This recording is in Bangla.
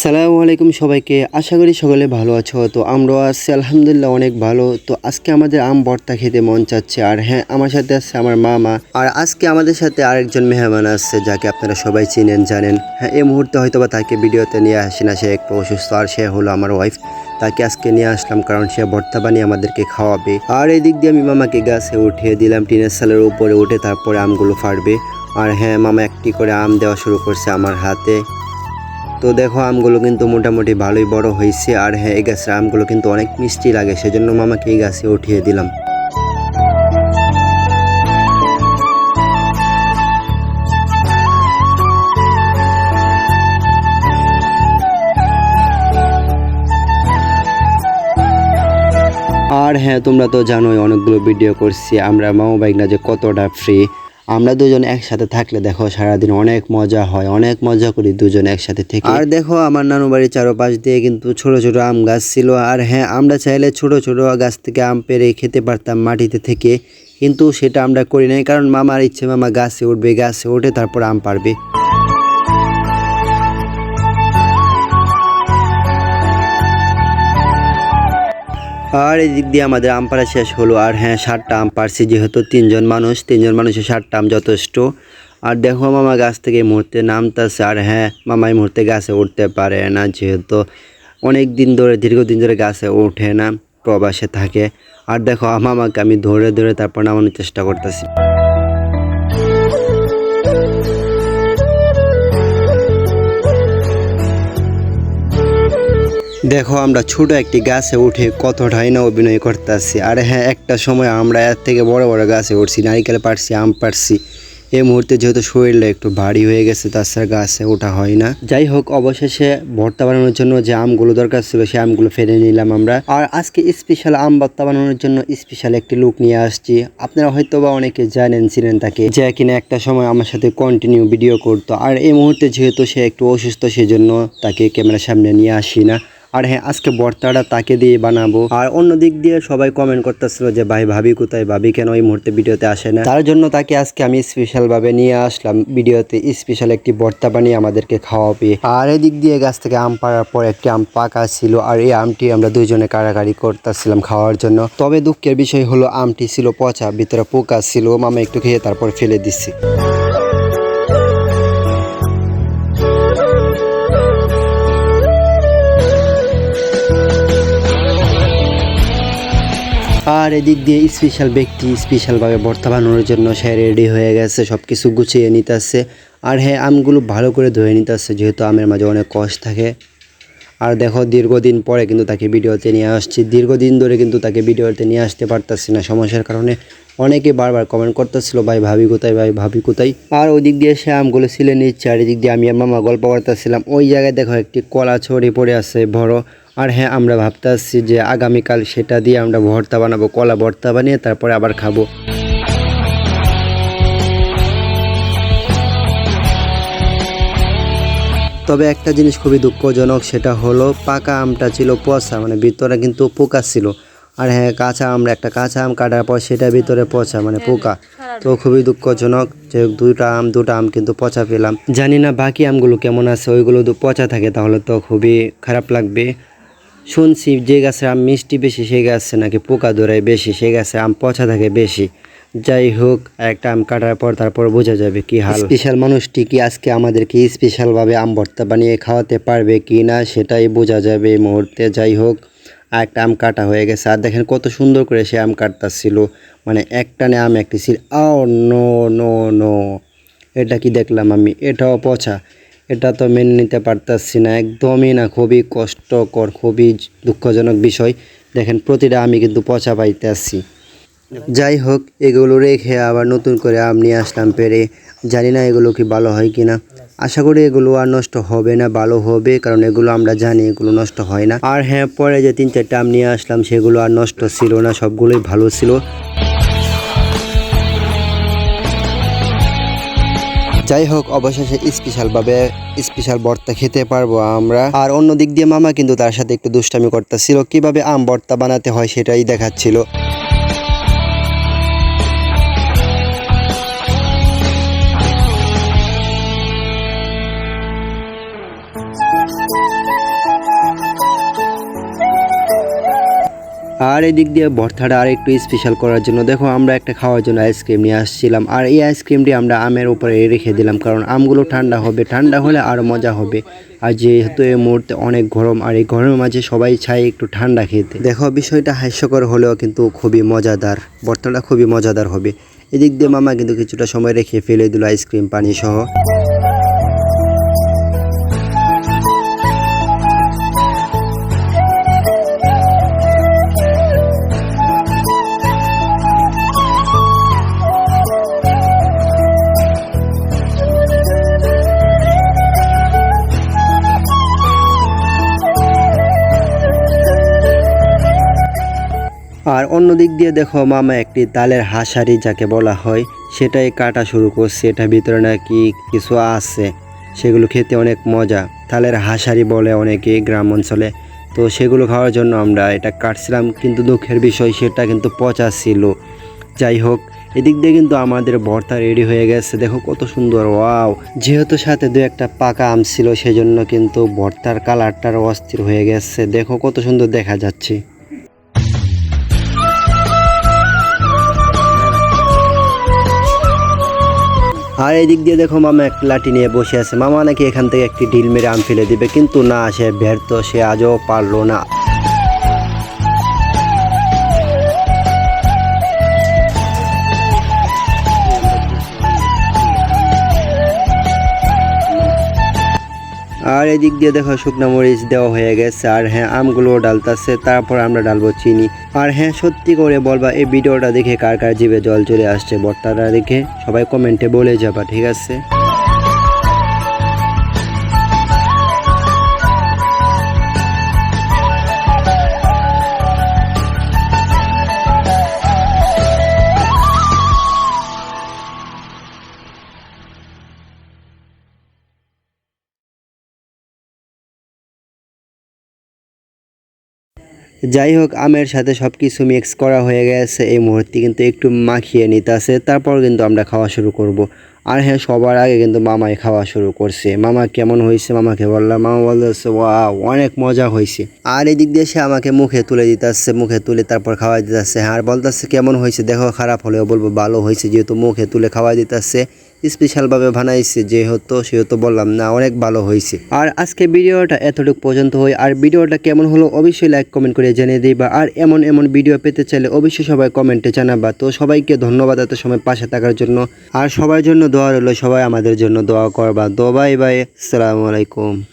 সালামু আলাইকুম সবাইকে। আশা করি সকলে ভালো আছো। তো আমরাও আছি, আলহামদুলিল্লাহ অনেক ভালো। তো আজকে আমাদের আম ভর্তা খেতে মন চাচ্ছে। আর হ্যাঁ আমার সাথে আছে আমার মামা। আর আজকে আমাদের সাথে আরেকজন মেহমান আসছে যাকে আপনারা সবাই চিনেন, জানেন। হ্যাঁ এই মুহূর্তে হয়তো বা তাকে ভিডিওতে নিয়ে আসি না। সে একটু অসুস্থ আর সে হলো আমার ওয়াইফ তাকে আজকে নিয়ে আসলাম কারণ সে ভর্তা বানিয়ে আমাদেরকে খাওয়াবে। আর এই দিক দিয়ে আমি মামাকে গাছে উঠিয়ে দিলাম, টিনের সালের উপরে উঠে তারপরে আমগুলো ফাড়বে আর হ্যাঁ মামা একটি করে আম দেওয়া শুরু করছে আমার হাতে। তো দেখো, আমগুলো কিন্তু মোটামুটি ভালোই বড় হয়েছে। আর হ্যাঁ এই গাছের আমগুলো কিন্তু অনেক মিষ্টি লাগে, সেজন্য মামাকে এই গাছে উঠিয়ে দিলাম। আর হ্যাঁ তোমরা তো জানোই, অনেকগুলো ভিডিও করছি। আমরা মামা বাইক না যে কতটা ফ্রি আমরা দুজন একসাথে থাকলে দেখো সারাদিন অনেক মজা হয়, অনেক মজা করি দুজন একসাথে থেকে। আর দেখো আমার নানু বাড়ির চারপাশ দিয়ে কিন্তু ছোট ছোট আম গাছ ছিল। আর হ্যাঁ আমরা চাইলে ছোট ছোট গাছ থেকে আম পেরে খেতে পারতাম মাটিতে থেকে। কিন্তু সেটা আমরা করি নাই, কারণ মামার ইচ্ছে, মামা গাছে উঠবে, গাছে উঠে তারপর আম পারবে আর এই দিক দিয়ে আমাদের আম পাড়া শেষ হলো। আর হ্যাঁ ষাটটা আম পারছি যেহেতু তিনজন মানুষ, তিনজন মানুষের ষাটটা আম যথেষ্ট। আর দেখো মামা গাছ থেকে মুহূর্তে নামতেছে। আর হ্যাঁ মামা এই মুহূর্তে গাছে উঠতে পারে না যেহেতু অনেক দিন ধরে, দীর্ঘদিন ধরে গাছে ওঠে না, প্রবাসে থাকে। আর দেখো, মামাকে আমি ধরে ধরে তারপর নামানোর চেষ্টা করতেছি। দেখো আমরা ছোট একটি গাছে উঠে কতটাই না অভিনয় করতেছি। আর হ্যাঁ একটা সময় আমরা এর থেকে বড় বড় গাছে উঠছি, নারিকেল পারছি আম পারছি এই মুহূর্তে যেহেতু শরীরটা একটু ভারী হয়ে গেছে তাছাড়া গাছে ওঠা হয় না। যাই হোক, অবশেষে ভর্তা বানানোর জন্য যে আমগুলো দরকার ছিল, সেই আমগুলো ফেলে নিলাম আমরা। আর আজকে স্পেশাল আম ভর্তা বানানোর জন্য স্পেশাল একটি লুক নিয়ে আসছি। আপনারা হয়তো বা অনেকে জানেন ছিলেন তাকে, যে কিনা একটা সময় আমার সাথে কন্টিনিউ ভিডিও করতো। আর এই মুহূর্তে যেহেতু সে একটু অসুস্থ, সেজন্য তাকে ক্যামেরার সামনে নিয়ে আসি না। আর হ্যাঁ আজকে বর্তাটা তাকে দিয়ে বানাবো। আর অন্য দিক দিয়ে সবাই কমেন্ট করতেছিল যে, ভাই, ভাবি কোথায়? ভাবি কেন ওই মুহূর্তে ভিডিওতে আসে না? তার জন্য তাকে আজকে আমি স্পেশাল ভাবে নিয়ে আসলাম। ভিডিওতে স্পেশাল একটি বর্তা বানিয়ে আমাদেরকে খাওয়াবে। আর এদিক দিয়ে গাছ থেকে আম পাড়ার পর একটি আম পাকা ছিল। আর এই আমটি আমরা দুইজনে কাড়াকাড়ি করতেছিলাম খাওয়ার জন্য। তবে দুঃখের বিষয় হলো, আমটি ছিল পচা, ভিতরে পোকা ছিল। মামা একটু খেয়ে তারপর ফেলে দিচ্ছি আর এদিক দিয়ে স্পেশাল ব্যক্তি স্পেশালভাবে ভর্তা বানানোর জন্য সে রেডি হয়ে গেছে সব কিছু গুছিয়ে নিতেছে। আর হ্যাঁ আমগুলো ভালো করে ধুয়ে নিতেছে, যেহেতু আমের মাঝে অনেক কষ থাকে। আর দেখো, দীর্ঘদিন পরে কিন্তু তাকে ভিডিওতে নিয়ে আসছি। দীর্ঘদিন ধরে কিন্তু তাকে ভিডিওতে নিয়ে আসতে পারতাছি না সমস্যার কারণে। অনেকে বারবার কমেন্ট করতেছিল, ভাই, ভাবি কোথায়, ভাই, ভাবি কোথায়? আর ওই দিক দিয়ে সে আমগুলো ছিলে নিচ্ছে, আর এদিক দিয়ে আমি মামা গল্প করতেছিলাম। ওই জায়গায় দেখো একটি কলা ছড়িয়ে পড়ে আছে, বড়। আর হ্যাঁ আমরা ভাবতেছি যে আগামীকাল সেটা দিয়ে আমরা ভর্তা বানাবো কলা ভর্তা বানিয়ে তারপরে আবার খাব। তবে একটা জিনিস খুবই দুঃখজনক সেটা হলো পাকা আমটা ছিল পচা মানে ভিতরে কিন্তু পোকা ছিল। আর হ্যাঁ কাঁচা আমরা একটা কাঁচা আম কাটার পর সেটা ভিতরে পচা মানে পোকা। তো খুবই দুঃখজনক যে দুটা আম দুটা আম কিন্তু পচা পেলাম। জানি না বাকি আমগুলো কেমন আছে ওইগুলো পচা থাকে তাহলে তো খুবই খারাপ লাগবে। শুনছি যে গাছের আম মিষ্টি বেশি সেই গাছে নাকি পোকা দৌড়ায় বেশি সেই গাছে আম পচা থাকে বেশি। যাই হোক, একটা আম কাটার পর তারপর বোঝা যাবে কি হাল। স্পেশাল মানুষটি কি আজকে আমাদেরকে স্পেশালভাবে আম ভর্তা বানিয়ে খাওয়াতে পারবে কি না, সেটাই বোঝা যাবে এই মুহূর্তে। যাই হোক, একটা আম কাটা হয়ে গেছে। আর দেখেন কত সুন্দর করে সে আম কাটতাছিল। মানে একটানে আম একটি ছিল। আও, নো নো নো। এটা কি দেখলাম আমি? এটাও পচা। এটা তো মেনে নিতে পারতাছি না। একদমই না, খুবই কষ্টকর, খুবই দুঃখজনক বিষয়। দেখেন, প্রতিটা আমি কিন্তু পচা পাইতে আসছি যাই হোক, এগুলো রেখে আবার নতুন করে আম নিয়ে আসলাম পেরে। জানি না এগুলো কি ভালো হয় কি না আশা করি এগুলো আর নষ্ট হবে না, ভালো হবে, কারণ এগুলো আমরা জানি এগুলো নষ্ট হয় না। আর হ্যাঁ পরে যে তিন চারটা আম নিয়ে আসলাম, সেগুলো আর নষ্ট ছিল না, সবগুলোই ভালো ছিল। যাই হোক অবশেষে স্পেশালভাবে স্পেশাল ভর্তা খেতে পারব আমরা। আর অন্য দিক দিয়ে মামা কিন্তু তার সাথে একটু দুষ্টামি করতেছিল। কীভাবে আম ভর্তা বানাতে হয় সেটাই দেখাচ্ছিল। আর এদিক দিয়ে ভর্তাটা আর একটু স্পেশাল করার জন্য, দেখো আমরা একটা খাওয়ার জন্য আইসক্রিম নিয়ে আসছিলাম। আর এই আইসক্রিমটি আমরা আমের উপরে রেখে দিলাম, কারণ আমগুলো ঠান্ডা হবে, ঠান্ডা হলে আরও মজা হবে। আর যেহেতু এই মুহূর্তে অনেক গরম, আর এই গরমের মাঝে সবাই চায় একটু ঠান্ডা খেতে। দেখো বিষয়টা হাস্যকর হলেও কিন্তু খুবই মজাদার, ভর্তাটা খুবই মজাদার হবে। এদিক দিয়ে মামা কিন্তু কিছুটা সময় রেখে ফেলে দিল আইসক্রিম পানি সহ। আর অন্য দিক দিয়ে দেখো মামা একটি তালের হাঁসারি যাকে বলা হয়, সেটাই কাটা শুরু করছে। এটা ভিতরে নাকি কিছু আছে। সেগুলো খেতে অনেক মজা। তালের হাঁসারি বলে অনেকে গ্রাম অঞ্চলে। তো সেগুলো খাওয়ার জন্য আমরা এটা কাটছিলাম, কিন্তু দুঃখের বিষয় সেটা কিন্তু পচা ছিল। যাই হোক, এদিক দিয়ে কিন্তু আমাদের ভর্তা রেডি হয়ে গেছে। দেখো কত সুন্দর, ওয়াও! যেহেতু সাথে দু একটা পাকা আম ছিল, সেজন্য কিন্তু ভর্তার কালারটার অস্থির হয়ে গেছে। দেখো কত সুন্দর দেখা যাচ্ছে। আর দিক দিয়ে দেখো মামা এক লাঠি নিয়ে বসে আছে। মামা নাকি এখান থেকে একটি ঢিল মেরে আম ফেলে দিবে, কিন্তু না, সে ব্যর্থ, সে আজও পারল না। আর এদিক দিয়ে দেখো শুকনো মরিচ দেওয়া হয়ে গেছে, আর হ্যাঁ আমগুলো ডালতাছে, তারপর আমরা ডালবো চিনি। আর হ্যাঁ সত্যি করে বলবা, এই ভিডিওটা দেখে কার কার জীবে জল চলে আসছে, বর্তাটা দেখে সবাই কমেন্টে বলে যাবা, ঠিক আছে? যাই হোক আমের সাথে সব কিছু মিক্স করা হয়ে গেছে। এই মুহূর্তে কিন্তু একটু মাখিয়ে নিতে আছে তারপর কিন্তু আমরা খাওয়া শুরু করব। আর হ্যাঁ সবার আগে কিন্তু মামাই খাওয়া শুরু করছে। মামা কেমন হয়েছে? মামাকে বললাম, মামা বলতেছে ওয়া অনেক মজা হয়েছে। আর এদিক দিয়ে সে আমাকে মুখে তুলে দিতেছে, মুখে তুলে তারপর খাওয়া দিতেছে। আর বলতেছে, কেমন হয়েছে? দেখো, খারাপ হলেও বলব, ভালো হয়েছে। যেহেতু মুখে তুলে খাওয়া দিতেছে স্পেশালভাবে বানাইছে, যেহেতু, সেহেতু বললাম, না, অনেক ভালো হয়েছে আর আজকে ভিডিওটা এতটুকু পর্যন্ত হয় আর ভিডিওটা কেমন হলো অবশ্যই লাইক কমেন্ট করে জানিয়ে দিবা। আর এমন এমন ভিডিও পেতে চাইলে অবশ্যই সবাই কমেন্টে জানাবা। তো সবাইকে ধন্যবাদ এত সময় পাশে থাকার জন্য। আর সবার জন্য দোয়া রইল, সবাই আমাদের জন্য দোয়া করবা। তো বাই বাই আসসালামু আলাইকুম।